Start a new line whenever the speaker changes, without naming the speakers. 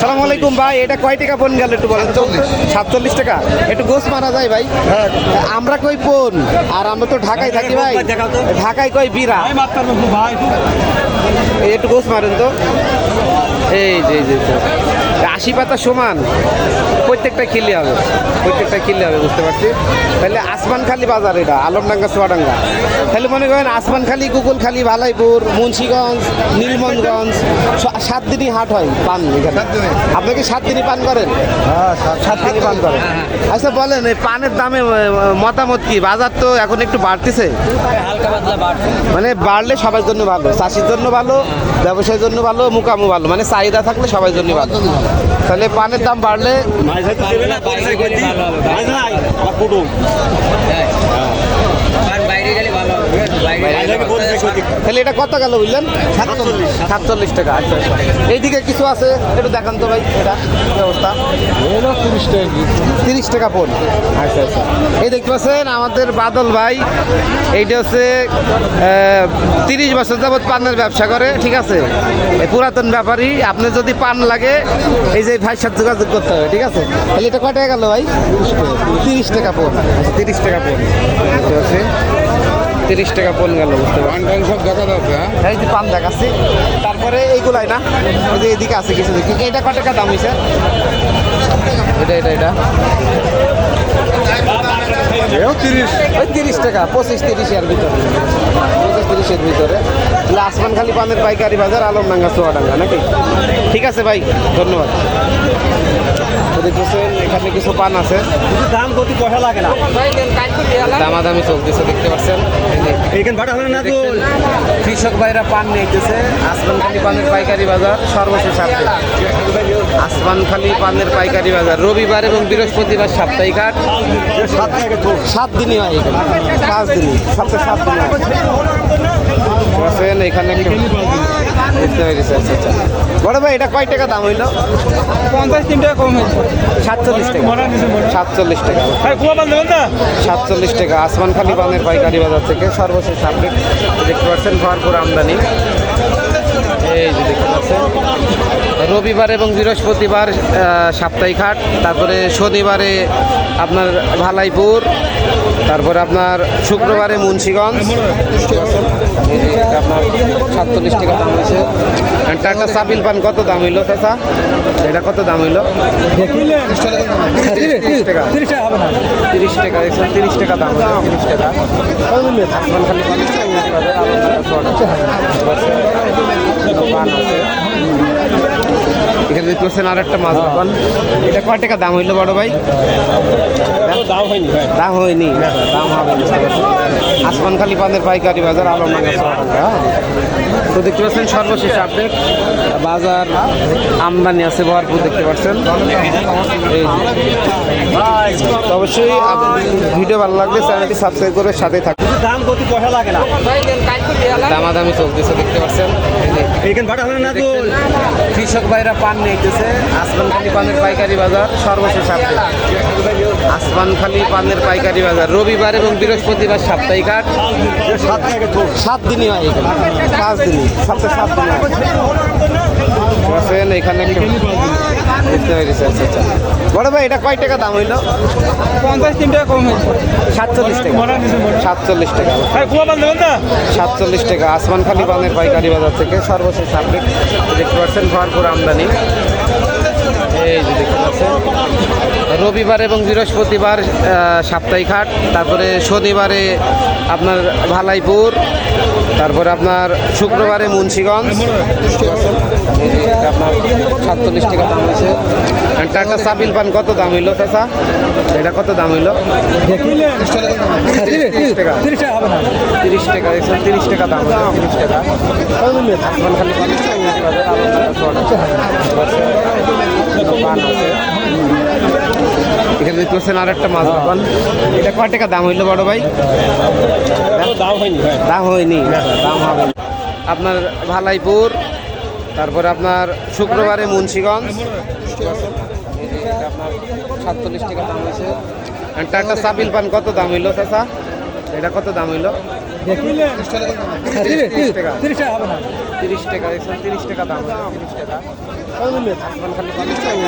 সালাম আলাইকুম ভাই এটা কয় টাকা পণ গেল একটু বলেন সাতচল্লিশ। টাকা। একটু গোস মারা যায় ভাই।
হ্যাঁ।
আমরা কই পণ আর আমরা তো ঢাকায় থাকি ভাই। ঢাকায় কই বিরা? একটু গোস মারেন তো। এই যে। আশি পাতা সমান। প্রত্যেকটা কিনলে হবে। প্রত্যেকটা কিনলে হবে বুঝতে পারছি? তাহলে আসমানখালি বাজার এটা আলমডাঙ্গা সোয়াডাঙ্গা। তাহলে মনে করেন আসমানখালি গুগলখালি ভালাইপুর মুন্সিগঞ্জ নীলমনগঞ্জ স- সাত দিনই হাট হয় পান এখানে। আপনি কি সাত দিনই পান করেন? সাত দিনই পান করেন। আচ্ছা বলেন এই পানের দামে মতামত কি? বাজার তো এখন একটু বাড়তেছে। মানে বাড়লে সবার জন্য ভালো চাষির জন্য ভালো ব্যবসায়ের জন্য ভালো মুকামু ভালো। মানে চাহিদা থাকলে সবার জন্য ভালো। তাহলে পানের দাম বাড়লে
বাইরে গেলে ভালো হবে আর বাইরে গেলে ভালো হবে বাইরে
তাহলে এটা কত গেল বুঝলেন? সাতচল্লিশ। টাকা আচ্ছা আচ্ছা। এইদিকে কিছু আছে? একটু দেখান তো ভাই এটা কি অবস্থা তিরিশ টাকা পন আচ্ছা আচ্ছা। এই দেখতে পাচ্ছেন আমাদের বাদল ভাই এইটা হচ্ছে তিরিশ বছর যাবৎ পানের ব্যবসা করে ঠিক আছে? পুরাতন ব্যাপারই আপনি যদি পান লাগে এই যে ভাইয়ের সাথে যোগাযোগ করতে হবে ঠিক আছে? তাহলে এটা কয় টাকা গেল ভাই? তিরিশ টাকা পন আচ্ছা তিরিশ টাকা পন ঠিক আছে তিরিশ টাকা পণ গেল বুঝতে পারছি
সব দেখা যাচ্ছে হ্যাঁ?
এই যে পান দেখাচ্ছি। তারপরে এইগুলাই না? ওই যে এদিকে আছে কিছু দেখি। এটা কত টাকা দাম হয়েছে এটা এটা এটা। ওই তিরিশ টাকা পঁচিশ তিরিশের ভিতরে। পঁচিশ তিরিশের ভিতরে। আসমান খালি পানের পাইকারি বাজার আলমডাঙ্গা চুয়াডাঙ্গা নাকি? ঠিক আছে ভাই ধন্যবাদ। তো দেখতেছেন এখানে কিছু পান আছে।
দাম কত পয়সা লাগে না।
দামাদামি চলতেছে দেখতে পাচ্ছেন? কৃষক ভাইরা পান নিতেছে আসমানখালি পানের পাইকারি বাজার সর্বশেষ আপডেট। আসমানখালি পানের পাইকারি বাজার। রবিবার এবং বৃহস্পতিবার সাপ্তাহিক হাট। সাত দিনই হয় এখানে। পাঁচ দিনই। সপ্তাহে সাত দিন হয়। বসেন এখানে বুঝতে পেরেছি আচ্ছা আচ্ছা বড় ভাই এটা কয় টাকা দাম হইল?
পঞ্চাশ তিন টাকা কম হয়েছে।
সাতচল্লিশ টাকা। সাতচল্লিশ টাকা।
না
সাতচল্লিশ টাকা। আসমানখালি পানের পাইকারি বাজার থেকে সর্বশেষ আপডেট দেখতে পাচ্ছেন। ভরপুর আমদানি। এই পাচ্ছেন রবিবার এবং বৃহস্পতিবার সাপ্তাহিক হাট, তারপরে শনিবারে আপনার ভালাইপুর, তারপরে আপনার শুক্রবারে মুন্সিগঞ্জ। আপনার সাতচল্লিশ টাকা দাম হয়েছে। আর টাটা সাবিল পান কত দাম হইল চাচা? এটা কত দাম হইল? তিরিশ টাকা।
তিরিশ টাকা
তিরিশ টাকা একশো তিরিশ টাকা দাম তিরিশ টাকা। খালি পান আছে। এখানে দেখতে পাচ্ছেন আর একটা মাছ দোকান। এটা কয় টাকা দাম হইল বড় ভাই?
দাম হয়নি
দাম হয়নি? দাম হবে আসমান খালি পানের পাইকারি বাজার আলমডাঙ্গা চুয়াডাঙ্গা তো দেখতে পাচ্ছেন সর্বশেষ আপডেট বাজার আমদানি আছে ভরপুর দেখতে পাচ্ছেন। এই তো অবশ্যই ভিডিও ভালো লাগলে চ্যানেলটি সাবস্ক্রাইব করে সাথে থাকুন।
দাম কত পয়সা লাগে না?
দামাদামি চলতেছে দেখতে পাচ্ছেন। কৃষক ভাইরা পান নিতেছে আসমানখালি পানের পাইকারি বাজার সর্বশেষ আপডেট আসমানখালি পানের পাইকারি বাজার। রবিবার এবং বৃহস্পতিবার সাপ্তাহিক হাট
সাত
দিনই হয় এখানে। পাঁচ দিনই। সপ্তাহে সাত দিন বসেন এখানে বুঝতে পেরেছি আচ্ছা আচ্ছা বড় ভাই এটা কয় টাকা দাম হইল?
পঞ্চাশ তিন টাকা কম হয়েছে।
সাতচল্লিশ টাকা। সাতচল্লিশ টাকা। সাতচল্লিশ টাকা। আসমানখালি পানের পাইকারি বাজার থেকে সর্বশেষ আপডেট। দেখতে পাচ্ছেন ভরপুর আমদানি। রবিবার এবং বৃহস্পতিবার সাপ্তাহিক হাট, তারপরে শনিবারে আপনার ভালাইপুর, তারপরে আপনার শুক্রবারে মুন্সিগঞ্জ আপনার সাতচল্লিশ টাকা দাম হয়েছে। টাটা সাবিল পান কত দাম হইল চাচা? এটা কত দাম হইল? তিরিশ টাকা।
তিরিশ টাকা
তিরিশ টাকা দাম তিরিশ টাকা। বাজার, আছে। এখানে দেখতে পাচ্ছেন আর একটা মাছ দোকান। এটা কয় টাকা দাম হইল বড় ভাই?
দাম হয়নি
দাম হয়নি? দাম হবে। আপনার ভালাইপুর তারপরে আপনার শুক্রবারে মুন্সিগঞ্জ। আপনার সাতচল্লিশ টাকা দাম হয়েছে। টাটা সাবিল পান কত দাম হইল চাচা? এটা কত দাম হইল? তিরিশ টাকা
তিরিশ টাকা হবে না
তিরিশ টাকা দেখছেন তিরিশ টাকা দাম তিরিশ টাকা আসমান খালি তিরিশ টাকা